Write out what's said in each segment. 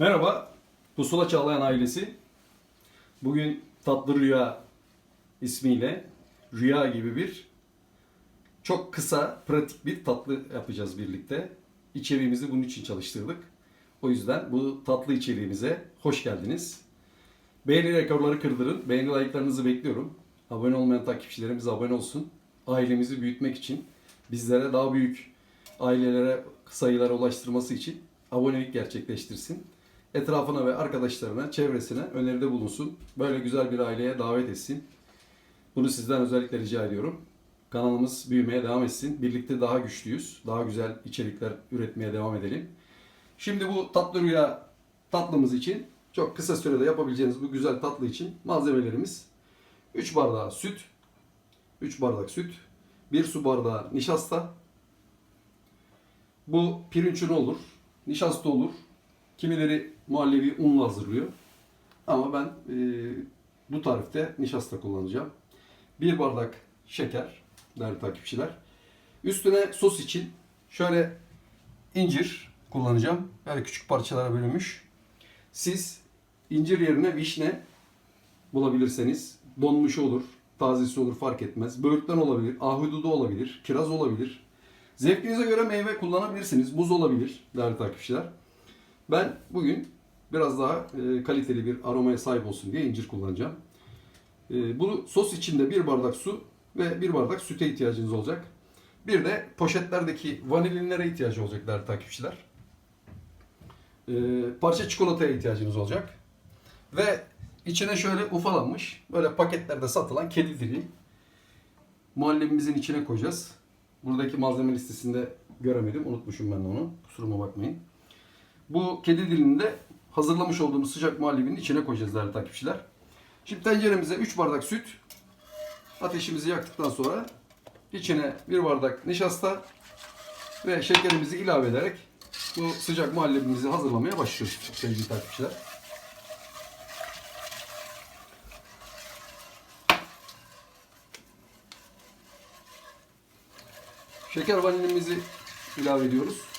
Merhaba, Pusula Çağlayan ailesi. Bugün Tatlı Rüya ismiyle rüya gibi bir çok kısa, pratik bir tatlı yapacağız birlikte. İçeriğimizi bunun için çalıştırdık. O yüzden bu tatlı içeriğimize hoş geldiniz. Beğeni rekorları kırdırın. Beğeni like'larınızı bekliyorum. Abone olmayan takipçilerimiz abone olsun. Ailemizi büyütmek için, bizlere daha büyük ailelere sayılara ulaştırması için abonelik gerçekleştirsin. Etrafına ve arkadaşlarına, çevresine öneride bulunsun. Böyle güzel bir aileye davet etsin. Bunu sizden özellikle rica ediyorum. Kanalımız büyümeye devam etsin. Birlikte daha güçlüyüz. Daha güzel içerikler üretmeye devam edelim. Şimdi bu tatlı rüya tatlımız için çok kısa sürede yapabileceğiniz bu güzel tatlı için malzemelerimiz 3 bardağı süt, 3 bardak süt, 1 su bardağı nişasta. Bu pirinç unu olur, nişasta olur. Kimileri muhallebi unla hazırlıyor. Ama ben e, bu tarifte nişasta kullanacağım. 1 bardak şeker değerli takipçiler. Üstüne sos için şöyle incir kullanacağım. Böyle küçük parçalara bölünmüş. Siz incir yerine vişne bulabilirseniz donmuş olur, tazesi olur fark etmez. Böğürtlen olabilir, ahududu olabilir, kiraz olabilir. Zevkinize göre meyve kullanabilirsiniz. Muz olabilir değerli takipçiler. Ben bugün biraz daha e, kaliteli bir aromaya sahip olsun diye incir kullanacağım. E, bunu sos içinde bir bardak su ve bir bardak süte ihtiyacınız olacak. Bir de poşetlerdeki vanilinlere ihtiyacı olacak değerli takipçiler. E, parça çikolataya ihtiyacınız olacak. Ve içine şöyle ufalanmış böyle paketlerde satılan kedi dili muhallebimizin içine koyacağız. Buradaki malzeme listesinde göremedim. Unutmuşum ben de onu. Kusuruma bakmayın. Bu kedi dilini de hazırlamış olduğumuz sıcak muhallebinin içine koyacağız değerli takipçiler. Şimdi tenceremize 3 bardak süt, ateşimizi yaktıktan sonra içine 1 bardak nişasta ve şekerimizi ilave ederek bu sıcak muhallebimizi hazırlamaya başlıyoruz sevgili takipçiler. Şeker vanilimizi ilave ediyoruz.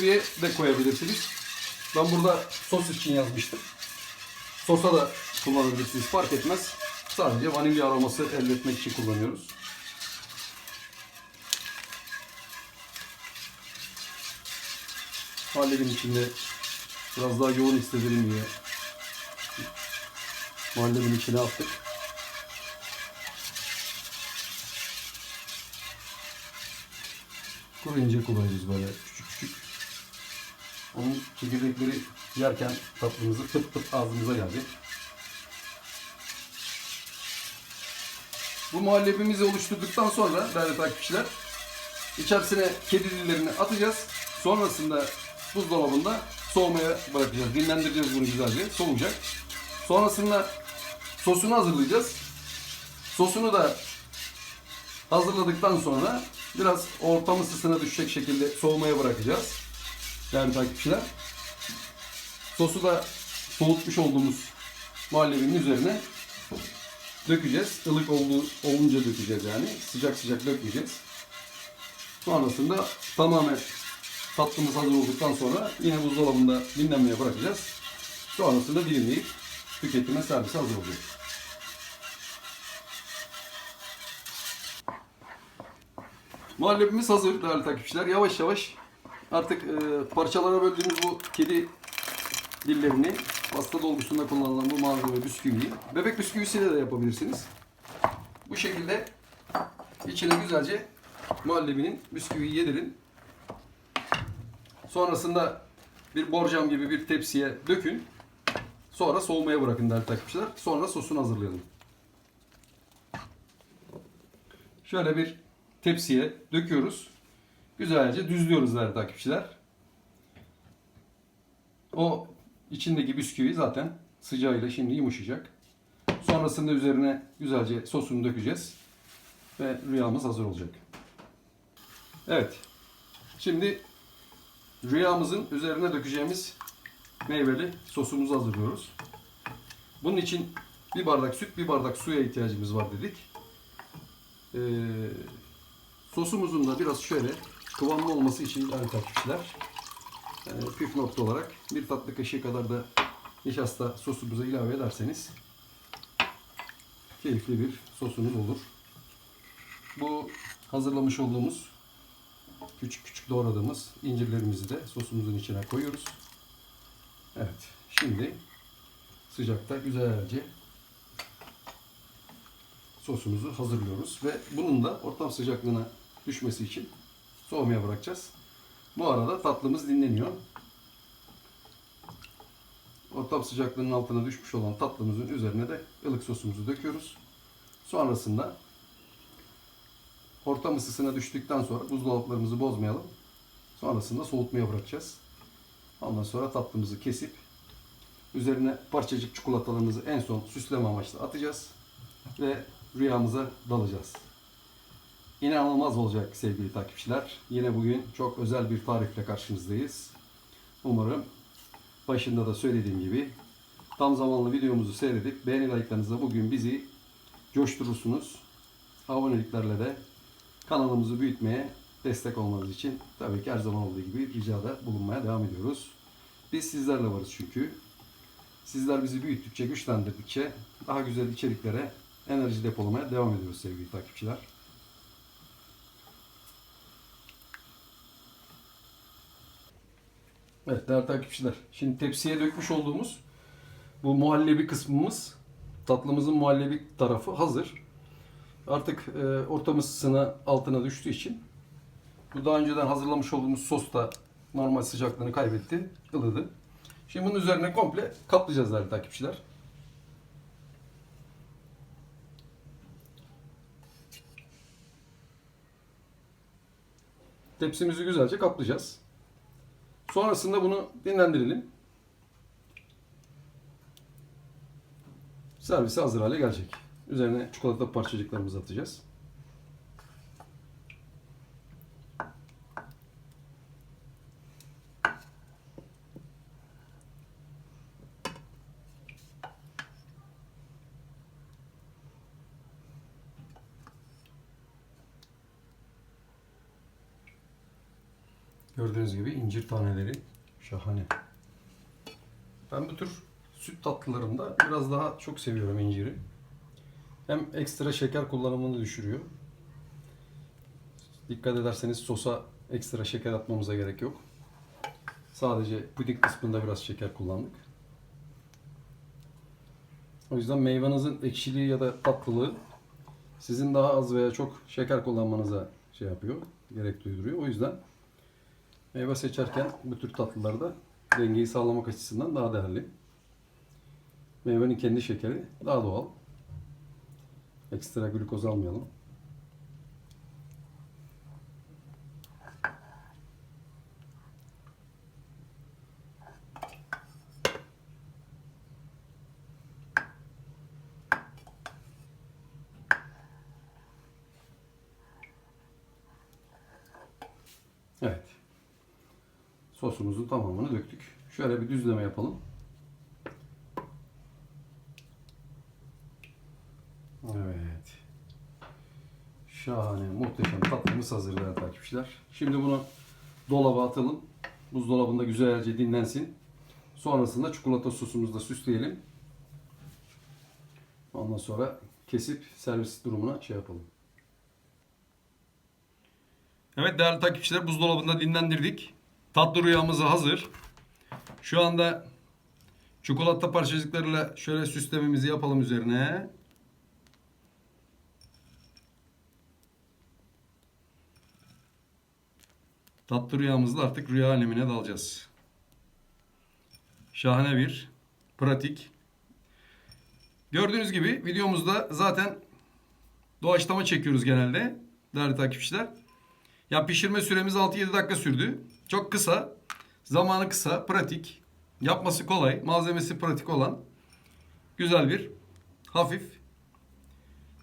Muhallebiye de koyabilirsiniz. Ben burada sos için yazmıştım. Sosa da kullanabilirsiniz fark etmez. Sadece vanilya aroması elde etmek için kullanıyoruz. Muhallebin içinde biraz daha yoğun hissedelim diye muhallebin içine attık. Kuru incir kullanıyoruz böyle küçük küçük. Onun çekirdekleri yerken tatlımızı pıt pıt ağzımıza geldi. Bu muhallebimizi oluşturduktan sonra değerli takipçiler içerisine kedi atacağız. Sonrasında buzdolabında soğumaya bırakacağız. Dinlendireceğiz bunu güzelce. Soğuyacak. Sonrasında sosunu hazırlayacağız. Sosunu da hazırladıktan sonra biraz ortam ısısına düşecek şekilde soğumaya bırakacağız. Değerli takipçiler. Sosu da soğutmuş olduğumuz muhallebinin üzerine dökeceğiz. Ilık olduğu, olunca dökeceğiz yani. Sıcak sıcak dökmeyeceğiz. Sonrasında tamamen tatlımız hazır olduktan sonra yine buzdolabında dinlenmeye bırakacağız. Sonrasında dilimleyip tüketime servise hazır olacak. Muhallebimiz hazır değerli takipçiler. Yavaş yavaş artık e, parçalara böldüğümüz bu kedi dillerini pasta dolgusunda kullanılan bu malzeme bisküviyi bebek bisküvisiyle de yapabilirsiniz. Bu şekilde içine güzelce muhallebinin bisküviyi yedirin. Sonrasında bir borcam gibi bir tepsiye dökün. Sonra soğumaya bırakın değerli takipçiler. Sonra sosunu hazırlayalım. Şöyle bir tepsiye döküyoruz. Güzelce düzlüyoruz değerli takipçiler. O içindeki bisküvi zaten sıcağıyla şimdi yumuşayacak. Sonrasında üzerine güzelce sosunu dökeceğiz. Ve rüyamız hazır olacak. Evet. Şimdi rüyamızın üzerine dökeceğimiz meyveli sosumuzu hazırlıyoruz. Bunun için bir bardak süt, bir bardak suya ihtiyacımız var dedik. Ee, sosumuzun da biraz şöyle kıvamlı olması için değerli takipçiler yani püf nokta olarak bir tatlı kaşığı kadar da nişasta sosumuza ilave ederseniz keyifli bir sosunuz olur. Bu hazırlamış olduğumuz küçük küçük doğradığımız incirlerimizi de sosumuzun içine koyuyoruz. Evet. Şimdi sıcakta güzelce sosumuzu hazırlıyoruz ve bunun da ortam sıcaklığına düşmesi için soğumaya bırakacağız. Bu arada tatlımız dinleniyor. Ortam sıcaklığının altına düşmüş olan tatlımızın üzerine de ılık sosumuzu döküyoruz. Sonrasında ortam ısısına düştükten sonra buzdolaplarımızı bozmayalım. Sonrasında soğutmaya bırakacağız. Ondan sonra tatlımızı kesip üzerine parçacık çikolatalarımızı en son süsleme amaçlı atacağız ve rüyamıza dalacağız. İnanılmaz olacak sevgili takipçiler. Yine bugün çok özel bir tarifle karşınızdayız. Umarım başında da söylediğim gibi tam zamanlı videomuzu seyredip beğeni like'larınızla bugün bizi coşturursunuz. Aboneliklerle de kanalımızı büyütmeye destek olmanız için tabii ki her zaman olduğu gibi ricada bulunmaya devam ediyoruz. Biz sizlerle varız çünkü. Sizler bizi büyüttükçe, güçlendirdikçe daha güzel içeriklere enerji depolamaya devam ediyoruz sevgili takipçiler. Evet değerli takipçiler. Şimdi tepsiye dökmüş olduğumuz bu muhallebi kısmımız tatlımızın muhallebi tarafı hazır. Artık e, ortam ısısına altına düştüğü için bu daha önceden hazırlamış olduğumuz sos da normal sıcaklığını kaybetti, ılıdı. Şimdi bunun üzerine komple kaplayacağız değerli takipçiler. Tepsimizi güzelce kaplayacağız. Sonrasında bunu dinlendirelim. Servise hazır hale gelecek. Üzerine çikolata parçacıklarımızı atacağız. Gördüğünüz gibi incir taneleri şahane. Ben bu tür süt tatlılarında biraz daha çok seviyorum inciri. Hem ekstra şeker kullanımını düşürüyor. Dikkat ederseniz sosa ekstra şeker atmamıza gerek yok. Sadece puding kısmında biraz şeker kullandık. O yüzden meyvanızın ekşiliği ya da tatlılığı sizin daha az veya çok şeker kullanmanıza şey yapıyor, gerek duyduruyor. O yüzden Meyve seçerken bu tür tatlılarda dengeyi sağlamak açısından daha değerli. Meyvenin kendi şekeri daha doğal. Ekstra glukoz almayalım. Evet. Sosumuzun tamamını döktük. Şöyle bir düzleme yapalım. Evet. Şahane, muhteşem tatlımız hazır değerli takipçiler. Şimdi bunu dolaba atalım. Buzdolabında güzelce dinlensin. Sonrasında çikolata sosumuzla süsleyelim. Ondan sonra kesip servis durumuna şey yapalım. Evet değerli takipçiler buzdolabında dinlendirdik. Tatlı rüyamız hazır. Şu anda çikolata parçacıklarıyla şöyle süslememizi yapalım üzerine. Tatlı rüyamızla artık rüya alemine dalacağız. Şahane bir pratik. Gördüğünüz gibi videomuzda zaten doğaçlama çekiyoruz genelde değerli takipçiler. Ya pişirme süremiz 6-7 dakika sürdü. Çok kısa, zamanı kısa, pratik, yapması kolay, malzemesi pratik olan güzel bir hafif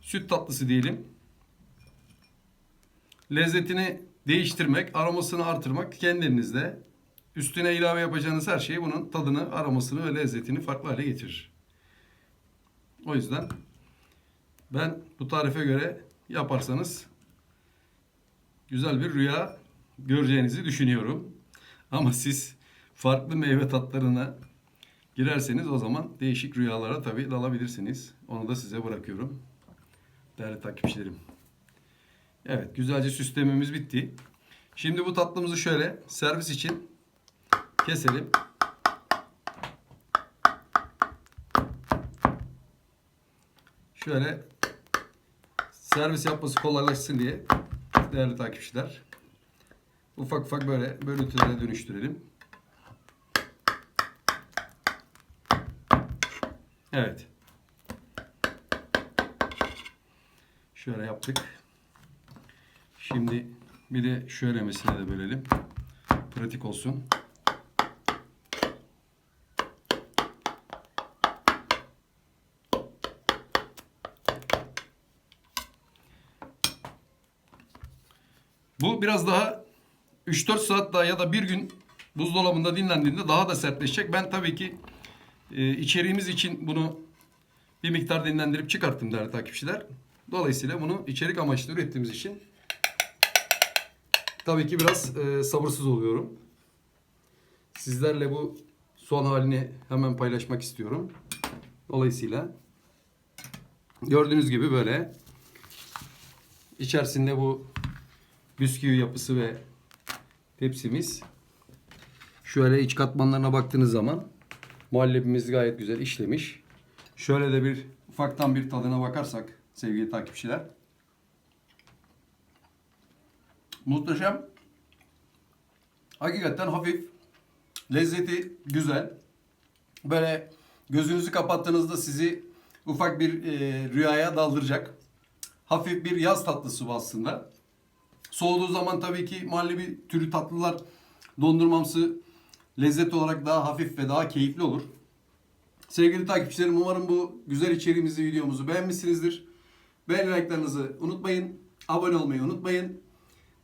süt tatlısı diyelim. Lezzetini değiştirmek, aromasını artırmak kendi elinizde. Üstüne ilave yapacağınız her şey bunun tadını, aromasını ve lezzetini farklı hale getirir. O yüzden ben bu tarife göre yaparsanız güzel bir rüya göreceğinizi düşünüyorum. Ama siz farklı meyve tatlarına girerseniz o zaman değişik rüyalara tabii dalabilirsiniz. Onu da size bırakıyorum. Değerli takipçilerim. Evet güzelce süslememiz bitti. Şimdi bu tatlımızı şöyle servis için keselim. Şöyle servis yapması kolaylaşsın diye değerli takipçiler ufak ufak böyle bölüntülere dönüştürelim. Evet. Şöyle yaptık. Şimdi bir de şöyle mesela de bölelim. Pratik olsun. Bu biraz daha 3-4 saat daha ya da bir gün buzdolabında dinlendiğinde daha da sertleşecek. Ben tabii ki e, içeriğimiz için bunu bir miktar dinlendirip çıkarttım değerli takipçiler. Dolayısıyla bunu içerik amaçlı ürettiğimiz için tabii ki biraz e, sabırsız oluyorum. Sizlerle bu son halini hemen paylaşmak istiyorum. Dolayısıyla gördüğünüz gibi böyle içerisinde bu bisküvi yapısı ve tepsimiz. Şöyle iç katmanlarına baktığınız zaman muhallebimiz gayet güzel işlemiş. Şöyle de bir ufaktan bir tadına bakarsak sevgili takipçiler. Muhteşem. Hakikaten hafif. Lezzeti güzel. Böyle gözünüzü kapattığınızda sizi ufak bir e, rüyaya daldıracak. Hafif bir yaz tatlısı bu aslında. Soğuduğu zaman tabii ki muhallebi türü tatlılar dondurmamsı lezzet olarak daha hafif ve daha keyifli olur. Sevgili takipçilerim umarım bu güzel içeriğimizi, videomuzu beğenmişsinizdir. Beğeni like'larınızı unutmayın. Abone olmayı unutmayın.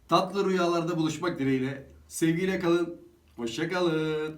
Tatlı rüyalarda buluşmak dileğiyle. Sevgiyle kalın. Hoşça kalın.